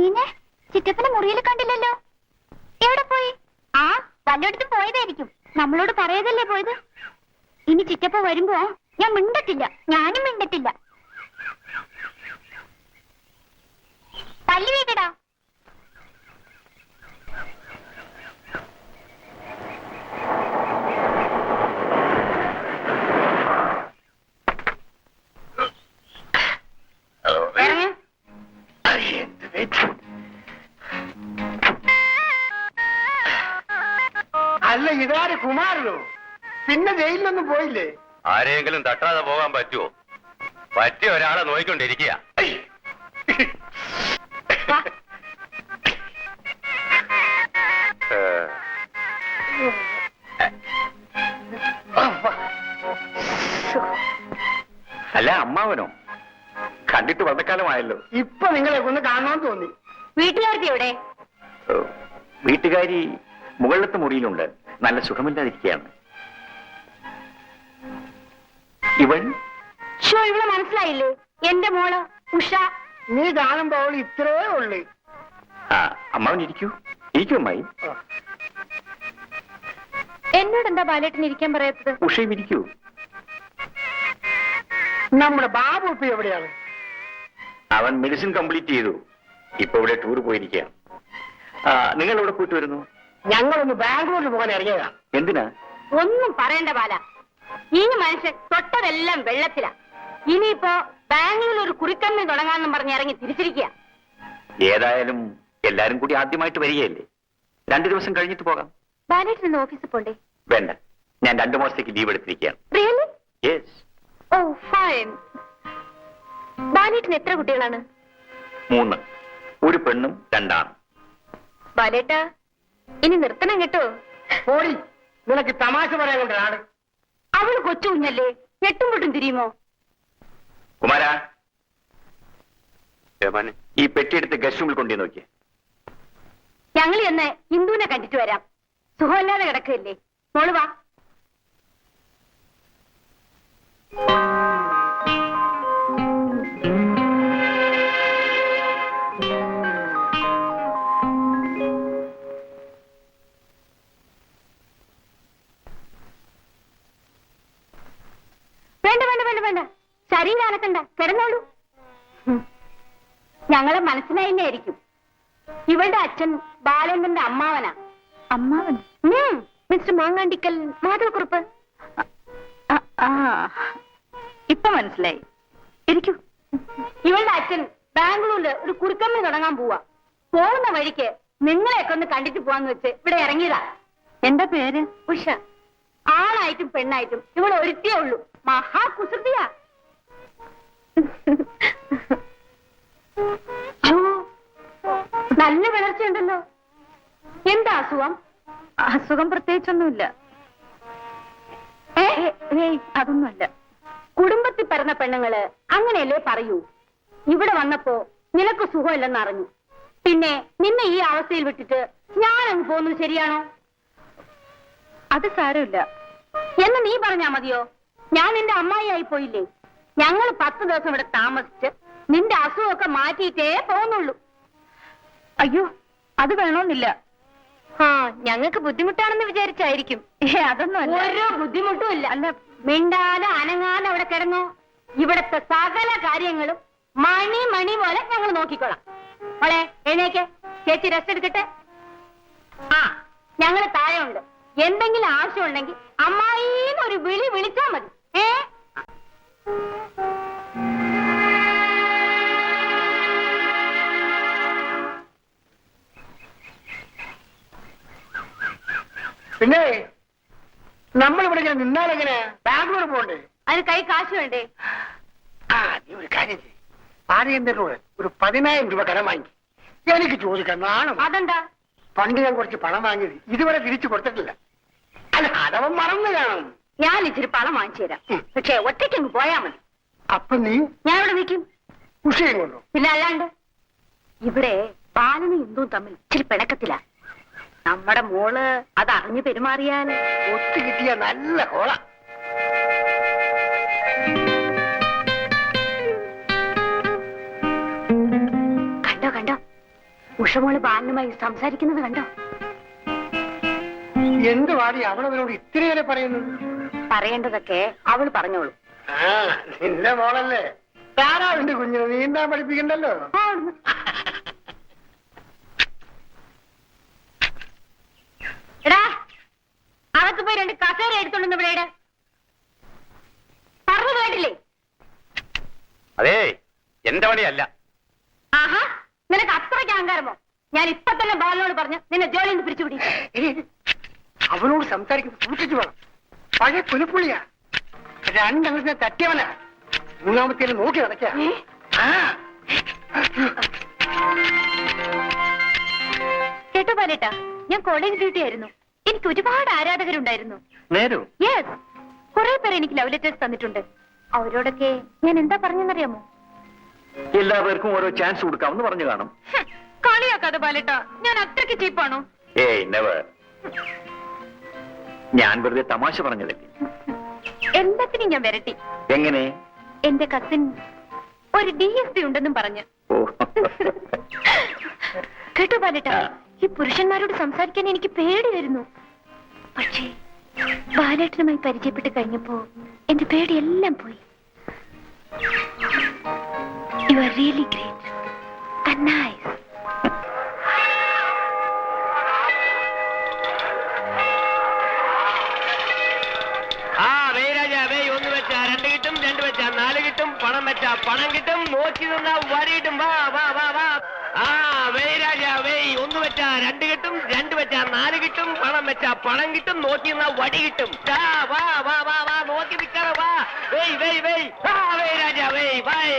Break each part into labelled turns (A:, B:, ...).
A: നീനെ ചിറ്റപ്പനെ മുറിയിൽ കണ്ടില്ലല്ലോ. എവിടെ പോയി? ആ വല്ലയിടത്തും പോയതായിരിക്കും. നമ്മളോട് പറയതല്ലേ പോയത്? ഇനി ചിറ്റപ്പ വരുമ്പോ ഞാൻ മിണ്ടത്തില്ല. ഞാനും മിണ്ടത്തില്ല. പല്ലി വീട്ടടാ
B: അല്ല ഇതാര് കുമാരനോ? പിന്നെ ജയിലിലൊന്നും പോയില്ലേ?
C: ആരെങ്കിലും തട്ടാതെ പോകാൻ പറ്റുമോ പറ്റിയ ഒരാളെ നോയിക്കൊണ്ടിരിക്കുക.
D: അല്ല അമ്മാവനോ? കണ്ടിട്ട് വന്നക്കാലമായല്ലോ.
B: ഇപ്പൊ നിങ്ങളെ ഒന്ന് കാണണമെന്ന് തോന്നി.
A: വീട്ടുകാർക്ക് എവിടെ?
D: വീട്ടുകാരി മുകളിലത്തെ മുറിയിലുണ്ട്. നല്ല സുഖമില്ലാതിരിക്കുകയാണ്. ഇവൾ
A: ഇവളെ ഇവിടെ മനസ്സിലായില്ലേ? എന്റെ മോൾ ഉഷ.
B: നീ കാണുമ്പോ അവൾ ഇത്രേ ഉള്ളു.
D: ആ അമ്മാവൻ ഇരിക്കൂ. ഇരിക്കൂ അമ്മായി.
A: എന്നോട് എന്താ ബാലേട്ടൻ ഇരിക്കാൻ പറയാത്തത്?
D: ഉഷയും ഇരിക്കൂ.
B: നമ്മുടെ ബാബു ഇപ്പൊ എവിടെയാണ്?
D: അവൻ മെഡിസിൻ കംപ്ലീറ്റ് ചെയ്തു. ഇപ്പൊ ഇവിടെ ടൂർ പോയിരിക്കുക നിങ്ങൾ എവിടെ പോയിട്ട് വരുന്നു?
B: ഞങ്ങളൊന്ന് ബാംഗ്ലൂരിൽ പോകാൻ ഇറങ്ങിയതാ.
D: എന്തിനാ?
A: ഒന്നും പറയണ്ട ബാല. ഈ മനുഷ്യൻ തൊട്ടതെല്ലാം വെള്ളത്തിലാ. ഇനിയിപ്പോ ബാംഗ്ലൂരിൽ ഒരു കുറിക്കമ്മി തുടങ്ങാന്നും പറഞ്ഞ് ഇറങ്ങി തിരിച്ചിരിക്കുക.
D: ഏതായാലും എല്ലാരും കൂടി ആദ്യമായിട്ട് വരികയല്ലേ? രണ്ടു ദിവസം കഴിഞ്ഞിട്ട് പോകാം.
A: ബാലേട്ടൻ ഓഫീസിൽ പോണ്ടേ?
D: വേണ്ട. ഞാൻ രണ്ടു മാസത്തേക്ക് ലീവ് എടുത്തിരിക്കുകയാണ്.
A: റിയലി
D: യെസ്
A: ഓ ഫൈൻ ബാലേട്ടന് എത്ര കുട്ടികളാണ്?
D: മൂന്ന്. ഒരു പെണ്ണും രണ്ടാണ്.
A: ബാലേട്ട ഇനി നിർത്തണം കേട്ടോ.
B: പോടി നിനക്ക് തമാശ പറയാൻ കൊണ്ടാണ്
A: അവൾ കൊച്ചു കുഞ്ഞല്ലേ? എട്ടും പൊട്ടും തിരിയുമോ?
D: കുമാര ഈ പെട്ടിയെടുത്ത് ഗസ്റ്റുമിൽ റൂമിൽ കൊണ്ടു നോക്കിയേ.
A: ഞങ്ങൾ എന്ന് ഹിന്ദുവിനെ കണ്ടിട്ട് വരാം. സുഖമില്ലാതെ മോളുവാ മോൾ വാ. ആയിരിക്കും ഇവളുടെ അച്ഛൻ ബാലേന്ദ്രന്റെ അമ്മാവനാ.
E: അമ്മാവൻ?
A: മിസ്റ്റർ മാങ്ങാണ്ടിക്കൽ മാധവക്കുറുപ്പ്
E: ഇപ്പൊ മനസ്സിലായി. ഇരിക്കൂ.
A: ഇവളുടെ അച്ഛൻ ബാംഗ്ലൂരിൽ ഒരു കുറുക്കമ്മ തുടങ്ങാൻ പോവാ. പോകുന്ന വഴിക്ക് നിങ്ങളെയൊക്കെ ഒന്ന് കണ്ടിട്ട് പോവാന്ന് വെച്ച് ഇവിടെ ഇറങ്ങിയതാ.
E: എന്താ പേര്?
A: ഉഷ. ആണായിട്ടും പെണ്ണായിട്ടും ഇവൾ ഒരുത്തിയേ ഉള്ളൂ. മഹാ കുസൃതിയാ നല്ല വിളർച്ചയുണ്ടല്ലോ. എന്താ അസുഖം?
E: അസുഖം പ്രത്യേകിച്ചൊന്നുമില്ല. അതൊന്നുമല്ല.
A: കുടുംബത്തിൽ പറഞ്ഞ പെണ്ണുങ്ങൾ അങ്ങനെയല്ലേ പറയൂ? ഇവിടെ വന്നപ്പോ നിനക്ക് സുഖമില്ലെന്ന് അറിഞ്ഞു. പിന്നെ നിന്നെ ഈ അവസ്ഥയിൽ വിട്ടിട്ട് ഞാൻ അങ്ങ് പോകുന്നത് ശരിയാണോ?
E: അത് സാരമില്ല.
A: എന്ന് നീ പറഞ്ഞാ മതിയോ? ഞാൻ നിന്റെ അമ്മായിയായി പോയില്ലേ? ഞങ്ങൾ പത്ത് ദിവസം ഇവിടെ താമസിച്ച് നിന്റെ അസുഖമൊക്കെ മാറ്റിയിട്ടേ പോകുന്നുള്ളൂ.
E: അയ്യോ അത് വേണമെന്നില്ല
A: ആ ഞങ്ങൾക്ക് ബുദ്ധിമുട്ടാണെന്ന് വിചാരിച്ചായിരിക്കും.
E: അതൊന്നും
A: ഒരു ബുദ്ധിമുട്ടും ഇല്ല.
E: അല്ല.
A: മിണ്ടാതെ അനങ്ങാതെ അവിടെ കിടന്നോ. ഇവിടത്തെ സകല കാര്യങ്ങളും മണി മണി പോലെ ഞങ്ങൾ നോക്കിക്കോളാം മോളെ എഴുന്നേക്ക്. ചേച്ചി റെസ്റ്റ് എടുക്കട്ടെ? ആ ഞങ്ങൾ താഴെ ഉണ്ട് എന്തെങ്കിലും ആവശ്യമുണ്ടെങ്കിൽ അമ്മായിന്ന് ഒരു വിളി വിളിച്ചാ മതി. ഏ?
B: പിന്നെ നമ്മൾ ഇവിടെ ഇങ്ങനെ നിന്നാലെങ്ങനെ ബാംഗ്ലൂർ പോകണ്ടേ
A: അതിന് കൈ കാശ് വേണ്ടേ?
B: ആ നീ ഒരു കാര്യം ചെയ്യ്. ഒരു പതിനായിരം രൂപ കടം വാങ്ങി എനിക്ക് ചോദിക്കാൻ നാണം
A: അതെന്താ?
B: പണ്ട് ഞാൻ കുറച്ച് പണം വാങ്ങിയത് ഇതുവരെ തിരിച്ചു കൊടുത്തിട്ടില്ല. അല്ല അതവൻ മറന്നു കാണും.
A: ഞാൻ ഇച്ചിരി പണം വാങ്ങിച്ചു തരാം. പക്ഷെ ഒറ്റയ്ക്കങ്ങ് പോയാ മതി.
B: അപ്പൊ നീ?
A: ഞാൻ ഇവിടെ നിൽക്കും?
B: ഉഷയും കൊണ്ടോ?
A: പിന്നെ അല്ലാണ്ട്? ഇവിടെ ബാലനും ഇന്ദുവും തമ്മിൽ ഇച്ചിരി പിണക്കത്തില. നമ്മുടെ മോൾ അത് അറിഞ്ഞു പെരുമാറിയാൽ
B: ഒത്തു കിട്ടിയ നല്ല കോള.
A: കണ്ടോ കണ്ടോ? ഉഷമോൾ ബാലനുമായി സംസാരിക്കുന്നത് കണ്ടോ?
B: എന്ത് വാടി അവളവരോട് ഇത്രയേറെ പറയുന്നു?
A: പറയേണ്ടതൊക്കെ അവൾ പറഞ്ഞോളൂ.
B: നിന്റെ മോളല്ലേ? താരാവിന്റെ കുഞ്ഞിനെ നീന്താൻ പഠിപ്പിക്കണ്ടല്ലോ
A: എടാ അകത്ത് പോയി രണ്ട് കസേര എടുത്തോണ്ട് ഇവിടെ പറഞ്ഞു കേട്ടില്ലേ?
F: അതേ എന്റെ പണിയല്ല.
A: ആഹാ നിനക്ക് അത്രയ്ക്ക് അഹങ്കാരമോ? ഞാൻ ഇപ്പൊ തന്നെ ബാലനോട് പറഞ്ഞു നിന്നെ ജോലിയിൽ നിന്ന് പിരിച്ചുപിടി
B: അവനോട് സംസാരിക്കുന്നത് സൂക്ഷിച്ചു വേണം പഴയ പുലിപ്പുള്ളിയാ രണ്ടെണ്ണത്തിനെ തട്ടിയവനാ. മൂന്നാമത്തേന് നോക്കി നടക്ക. ആ.
E: കേട്ടോ പാലേട്ടാ ഞാൻ കോളേജ് ഡ്യൂട്ടി ആയിരുന്നു. എനിക്ക് ഒരുപാട് ആരാധകരുണ്ടായിരുന്നു.
D: നേരോ?
E: യെസ് കുറെ പേർ എനിക്ക് ലവ് ലെറ്റേഴ്സ് തന്നിട്ടുണ്ട്. അവരോടൊക്കെ ഞാൻ എന്താ പറഞ്ഞെന്നറിയാമോ?
D: എല്ലാവർക്കും ഓരോ ചാൻസ് കൊടുക്കാമെന്ന് പറഞ്ഞു കാണും.
E: കളിയാക്കാതെ പാലേട്ടാ ഞാൻ അത്രയ്ക്ക് ചീപ്പാണോ?
D: ഏയ് നെവർ ഞാൻ വെറുതെ തമാശ പറഞ്ഞതല്ലേ?
E: എല്ലാത്തിനും ഞാൻ വരട്ടി.
D: എങ്ങനെ?
E: എന്റെ കസിൻ ഒരു ഡി എസ് പി ഉണ്ടെന്നും പറഞ്ഞു. കേട്ടോ പാലേട്ടാ
D: ആ.
E: ഈ പുരുഷന്മാരോട് സംസാരിക്കാൻ എനിക്ക് പേടി വരുന്നു. പക്ഷേ ബാലേട്ടനുമായി പരിചയപ്പെട്ട് കഴിഞ്ഞപ്പോ എന്റെ പേടിയെല്ലാം പോയി. You are really great nice
G: നാല് കിട്ടും പണം വെച്ചാ പണം കിട്ടും നോക്കി നിന്നാ വരിയിട്ടും വാ വാ വാ വാ. ആ വേരാജ രണ്ട് കിട്ടും രണ്ട് വെച്ചാ നാല് കിട്ടും പണം വെച്ചാ പണം കിട്ടും നോക്കി നിന്നാ വടി കിട്ടും. ദാ, വാ വാ വാ വാ നോക്കി നിൽക്കാതെ വാ. വേയ് വേയ് വേയ്. ആ വേരാജ വേയ് വൈ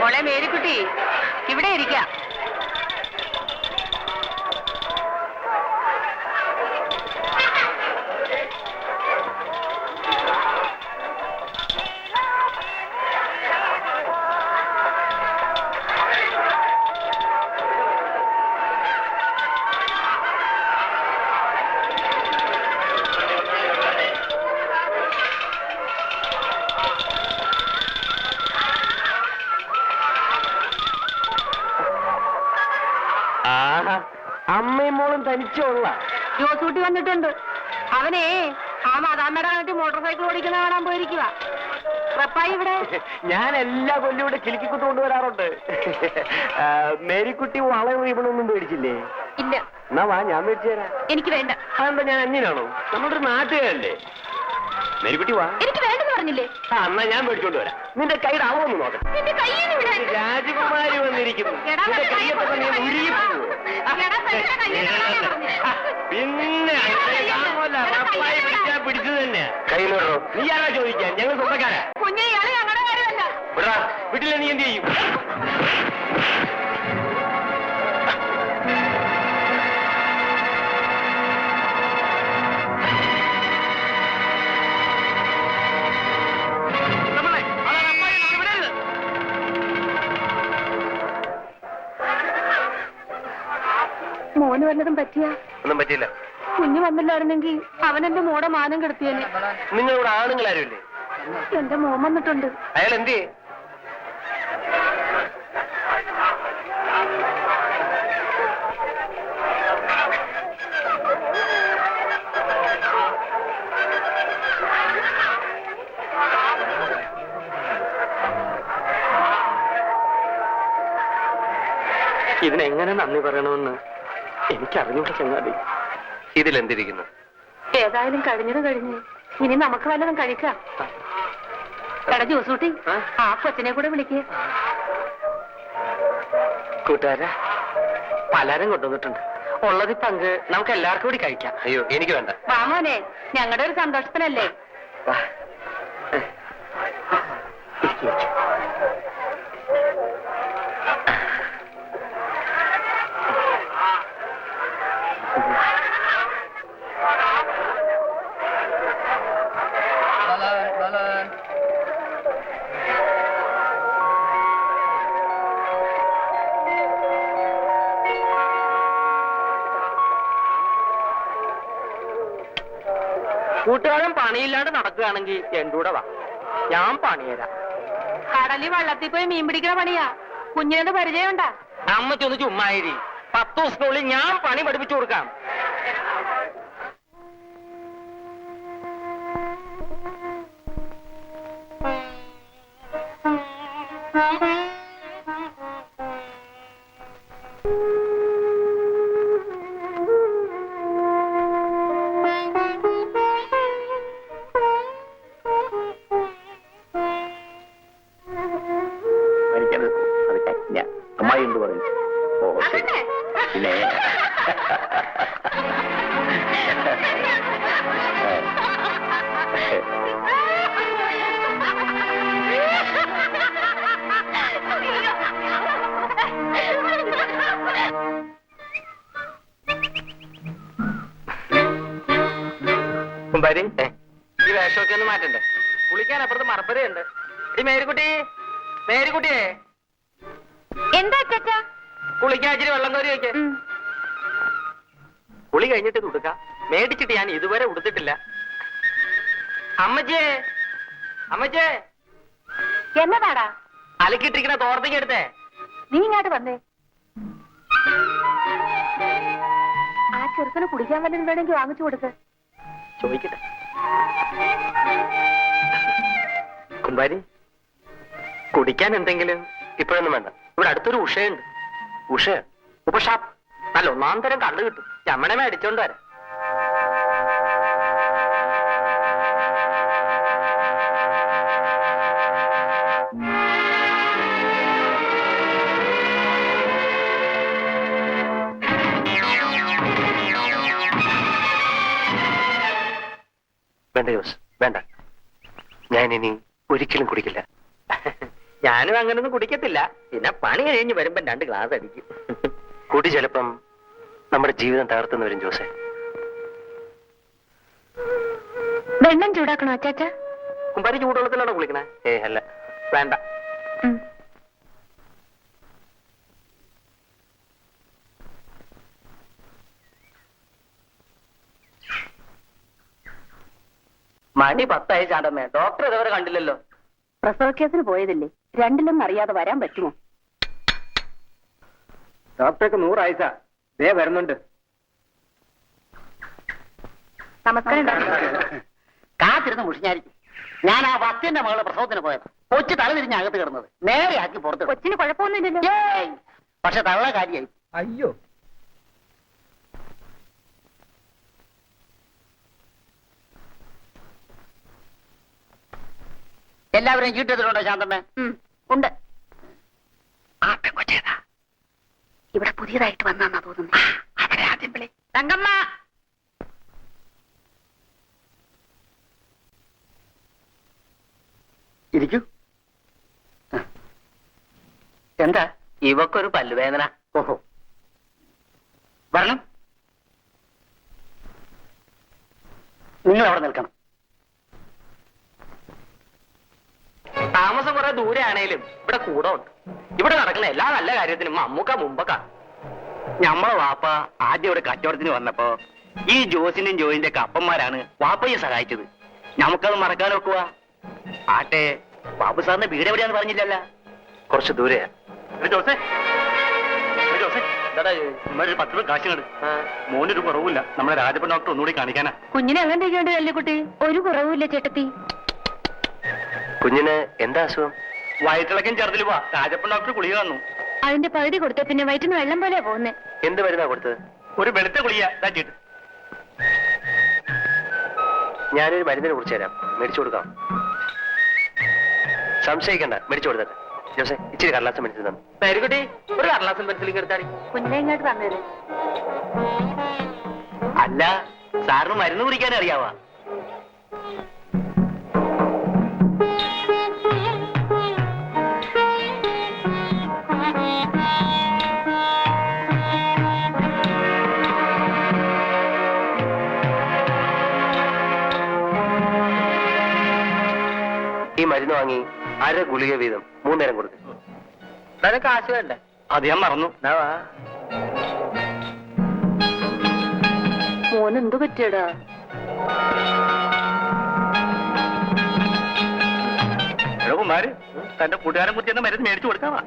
A: മോളെ മേരിക്കുട്ടി ഇവിടെ ഇരിക്കാം. ഇവിടെ?
G: ഞാൻ എല്ലാ കൊല്ലം ഇവിടെ കിലുക്കിക്കുത്ത് കൊണ്ടുവരാറുണ്ട്. മേരിക്കുട്ടി വളവ് ഇവണൊന്നും മേടിച്ചില്ലേ?
E: ഇല്ല.
G: എന്നാ വാ ഞാൻ മേടിച്ചു തരാം.
E: എനിക്ക് വേണ്ട.
G: അതെന്താ ഞാൻ അന്യനാണോ? നമ്മുടെ ഒരു നാട്ടുകാരല്ലേ? മേരിക്കുട്ടി വാ.
E: എനിക്ക് വേണ്ടെന്ന് പറഞ്ഞില്ലേ?
G: ആ എന്നാ ഞാൻ മേടിച്ചോണ്ട് വരാം. നിന്റെ കൈയുടെ അളവൊന്ന് നോക്കാം.
E: നിന്റെ കയ്യിൽ
G: രാജകുമാരി വന്നിരിക്കുന്നു.
A: എടാ,
G: നിന്റെ കയ്യൊക്കെ തന്നെ
A: കയ്യിലെ
G: പിന്നെ
D: കയ്യിലോട്ടോ?
G: നീ ആരാ ചോദിക്കാൻ? ഞങ്ങൾ സ്വന്തക്കാരാ. വീട്ടിലെ നീ എന്ത് ചെയ്യും.
E: മോന് വല്ലതും പറ്റിയ?
G: ഒന്നും പറ്റിയില്ല.
E: കുഞ്ഞു വന്നില്ലായിരുന്നെങ്കിൽ അവൻ എന്റെ മോടെ മാനം കെടുത്തിയേനെ.
G: നിങ്ങളിവിടെ ആണുങ്ങളാരും ഇല്ലേ
E: എന്റെ മോൻ വന്നിട്ടുണ്ട്.
G: അയാൾ എന്ത് ഇതിനെങ്ങനെ നന്ദി പറയണമെന്ന് എനിക്കറിഞ്ഞൂടെ ചങ്ങാതി. ഇതിലെന്തിരിക്കുന്നു?
E: ഏതായാലും കഴിഞ്ഞത് കഴിഞ്ഞ്. ഇനി നമുക്ക് വല്ലതും കഴിക്കാം. എടാ ജോസൂട്ടി
G: ആ?
E: ആ കൊച്ചിനെ കൂടെ വിളിക്കേ.
G: കൂട്ടുകാര പലരും കൊണ്ടുവന്നിട്ടുണ്ട്. ഉള്ളത് പങ്ക് നമുക്ക് എല്ലാവർക്കും കൂടി കഴിക്കാം. അയ്യോ എനിക്ക് വേണ്ട.
E: വാമോനെ ഞങ്ങളുടെ ഒരു സന്തോഷത്തിനല്ലേ?
H: കൂട്ടുകാരൻ പണിയില്ലാണ്ട് നടക്കുകയാണെങ്കിൽ എന്റെ കൂടെ വാ. ഞാൻ പണിയരാ.
I: കടലിൽ വള്ളത്തിൽ പോയി മീൻ പിടിക്കണ പണിയാ. കുഞ്ഞിനത് പരിചയമുണ്ടാ?
H: അമ്മയ്ക്കൊന്ന് ചുമ്മായിരി പത്ത് ദിവസത്തിനുള്ളിൽ ഞാൻ പണി പഠിപ്പിച്ചു കൊടുക്കാം. കുമ്പാരി ഈ വേഷമൊക്കെ ഒന്ന് മാറ്റണ്ടേ? കുളിക്കാൻ അപ്പുറത്ത് മറപ്പരയുണ്ട് ഈ മേരിക്കുട്ടി മേരിക്കുട്ടിയെ.
E: എന്താ അച്ചാ
H: കുളിക്കാൻ ഇച്ചിരി വെള്ളം കോരി വെക്ക്. കുളി കഴിഞ്ഞിട്ട് ഉടുക്ക. മേടിച്ചിട്ട് ഞാൻ ഇതുവരെ ഉടുത്തിട്ടില്ല. അമ്മച്ചേ അമ്മച്ചേ
I: എന്നതാടാ?
H: അലക്കിട്ടിരിക്കുന്ന തോർത്തേക്ക് എടുത്തേ.
I: നീ ഇങ്ങോട്ട് വന്നേ. ആ ചെറുക്കന് കുടിക്കാൻ വല്ലതും വേണമെങ്കിൽ വാങ്ങിച്ചു കൊടുക്ക്.
H: ചോദിക്കട്ടെ. കുമ്പാരി കുടിക്കാൻ എന്തെങ്കിലും ഇപ്പോഴൊന്നും വേണ്ട. ഇവിടെ അടുത്തൊരു ഉഷയുണ്ട്. ഉഷ ഉപഷാപ്പ് നല്ല ഒന്നാം തരം കള്ളു കിട്ടും. ചമ്മണമേ അടിച്ചോണ്ട് വരാം.
C: ഇനി ഒരിക്കലും കുടിക്കില്ല.
H: ഞാനും അങ്ങനൊന്നും കുടിക്കത്തില്ല. പിന്നെ പണി കഴിഞ്ഞ് വരുമ്പോ രണ്ട് ഗ്ലാസ് അടിക്കും.
C: കുടി ചിലപ്പം നമ്മുടെ ജീവിതം തകർത്തുന്ന വരും ജോസെ.
E: വെള്ളം ചൂടാക്കണോ അച്ചാച്ച?
H: കുമ്പാരി ചൂടുവെള്ളത്തിലാണോ കുളിക്കണേ?
C: ഏ അല്ല.
H: വേണ്ട. മണി പത്തായി ചാണ്ടമ്മേ ഡോക്ടർ ഇതുവരെ കണ്ടില്ലല്ലോ.
I: പ്രസവ കേസിന് പോയതല്ലേ? രണ്ടിലൊന്നും അറിയാതെ വരാൻ പറ്റുമോ?
H: ഡോക്ടർക്ക് നൂറാഴ്ച. ദേ വരുന്നുണ്ട്.
I: നമസ്കാരം ഡോക്ടർ
J: കാത്തിരുന്ന് മുഷിഞ്ഞായിരിക്കും ഞാൻ ആ വത്തിന്റെ മകളെ പ്രസവത്തിന് പോയത്. കൊച്ചു തല തിരിഞ്ഞ് അകത്ത് കിടന്നത്. നേരെയാക്കി ആക്കി പുറത്ത്
I: കൊച്ചിന് കുഴപ്പമൊന്നുമില്ലല്ലോ.
J: ഏയ്! പക്ഷെ തള്ള കാര്യായി
H: അയ്യോ.
J: എല്ലാവരെയും ചീട്ടെടുത്തിട്ടുണ്ടോ ശാന്തമ്മേ?
I: ഉണ്ട്. ഇവിടെ പുതിയതായിട്ട് വന്നാന്നാ തോന്നുന്നു.
J: അവരെ ആദ്യം വിളി.
I: തങ്കമ്മ!
J: ഇരിക്കൂ. എന്താ?
H: ഇവക്കൊരു പല്ലുവേദന.
J: ഓഹോ. വരണം. നിങ്ങൾ അവിടെ നിൽക്കണം.
H: താമസം കുറെ ദൂരെ ആണേലും ഇവിടെ കൂടെ ഉണ്ട്. ഇവിടെ നടക്കുന്ന എല്ലാ നല്ല കാര്യത്തിനും അമ്മുക്ക മുമ്പക്ക.
K: ഞമ്മളെ വാപ്പ ആദ്യം ഇവിടെ കച്ചവടത്തിന് വന്നപ്പോ ഈ ജോസിന്റെയും ജോയിന്റെ ഒക്കെ അപ്പന്മാരാണ് വാപ്പയെ സഹായിച്ചത്. നമുക്കത് മറക്കാൻ ഒക്കുക ആട്ടെ ബാബു സാറിന്റെ വീട് എവിടെയാന്ന് പറഞ്ഞില്ലല്ല?
C: കുറച്ച് ദൂരെയാ.
K: ജോസേ. ജോസേ. ഒരു പത്ത് രൂപ കുറവില്ല നമ്മളെ രാജപ്പൻ ഡോക്ടർ ഒന്നുകൂടി കാണിക്കാനാ.
I: കുഞ്ഞിനെ അങ്ങനെ കുട്ടി
E: ഒരു കുറവുമില്ല ചേട്ടത്തി.
C: കുഞ്ഞിന് എന്താ അസുഖം?
K: വയറ്റിളക്കം ചെറുതിൽ പോവാ രാജപ്പൻ ഡോക്ടർ ഗുളിക തന്നു.
E: അതിന്റെ പകുതി കൊടുത്ത പിന്നെ വയറ്റിന് വെള്ളം പോലെ പോകുന്നേ.
C: എന്ത് മരുന്നാ കൊടുത്തത്?
K: ഒരു വെളുത്ത ഗുളിക ഇതാക്കിയിട്ട്.
C: ഞാനൊരു മരുന്നിനെ കുറിച്ച് തരാം. മേടിച്ചു കൊടുക്കാം. സംശയിക്കണ്ട മേടിച്ചു കൊടുത്തത് ജോസെ ഇച്ചിരി കടലാസം മേടിച്ചു തന്നു.
H: പേരുകുട്ടി ഒരു കടലാസം പെൻസിലും എടുത്താടി.
I: കുഞ്ഞിനെ ഇങ്ങോട്ട് തന്നേര്.
K: അല്ല സാറിന് മരുന്ന് കുടിക്കാൻ അറിയാവാ?
C: മരുന്ന് വാങ്ങി അര ഗുളിക വീതം മൂന്നേരം കൊടുക്കും.
H: തനക്ക് കാശ് വേണ്ടേ?
K: അത് ഞാൻ മറന്നു.
I: മോനെന്ത് പറ്റിയടാ?
L: കുമാര് തന്റെ കൂട്ടുകാരൻ കുറിച്ച് മരുന്ന് മേടിച്ചു കൊടുക്കാവാ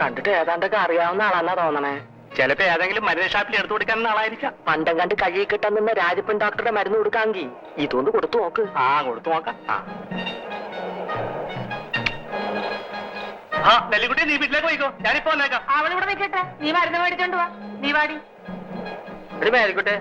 H: കണ്ടിട്ട് ഏതാണ്ടൊക്കെ അറിയാവുന്ന ആളാന്നാ തോന്നണേ.
L: ചിലപ്പോ ഏതെങ്കിലും മരുന്ന് ഷാപ്പിൽ എടുത്തു കൊടുക്കാൻ ആളായിരിക്കാം.
H: പണ്ടം കണ്ട് കഴുകി കിട്ടാൻ നിന്ന രാജപ്പൻ ഡോക്ടറുടെ മരുന്ന് കൊടുക്കാമെങ്കിൽ ഇതൊന്ന് കൊടുത്തു നോക്ക്.
L: ആ കൊടുത്തു നോക്കാം. ആ നെല്ലിക്കുട്ടി നീ വീട്ടിലേക്ക് പോയിക്കോ. ഞാനിപ്പോ വന്നേക്കാം.
I: അവളിവിടെ നിൽക്കട്ടെ. നീ മരുന്ന് മേടിച്ചോണ്ട് വാ. നീ വാടി.
H: ഒരു മേരിക്കട്ടെ